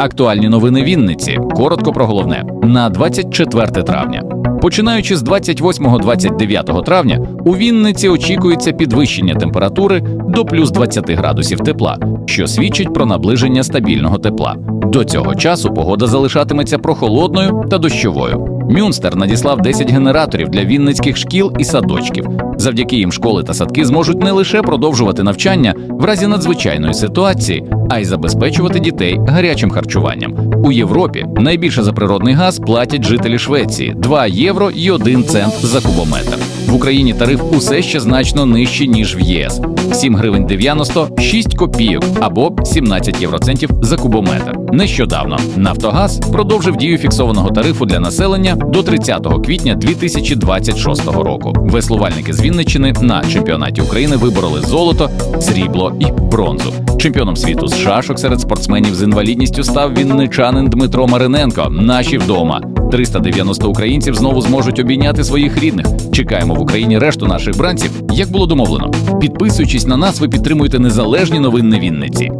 Актуальні новини Вінниці. Коротко про головне на 24 травня. Починаючи з 28-29 травня, у Вінниці очікується підвищення температури до плюс 20 градусів тепла, що свідчить про наближення стабільного тепла. До цього часу погода залишатиметься прохолодною та дощовою. Мюнстер надіслав 10 генераторів для вінницьких шкіл і садочків. Завдяки їм школи та садки зможуть не лише продовжувати навчання в разі надзвичайної ситуації, а й забезпечувати дітей гарячим харчуванням. У Європі найбільше за природний газ платять жителі Швеції 2 євро і 1 цент за кубометр. В Україні тариф усе ще значно нижчий ніж в ЄС 7 гривень 96 копійок або 17 євроцентів за кубометр. Нещодавно Нафтогаз продовжив дію фіксованого тарифу для населення до 30 квітня 2026 року. Веслувальники з Вінниччини на чемпіонаті України вибороли золото, срібло і бронзу. Чемпіоном світу з шашок серед спортсменів з інвалідністю став вінничанин Дмитро Мариненко. Наші вдома. 390 українців знову зможуть обійняти своїх рідних. Чекаємо в Україні решту наших бранців, як було домовлено. Підписуючись на нас, ви підтримуєте незалежні новини Вінниці.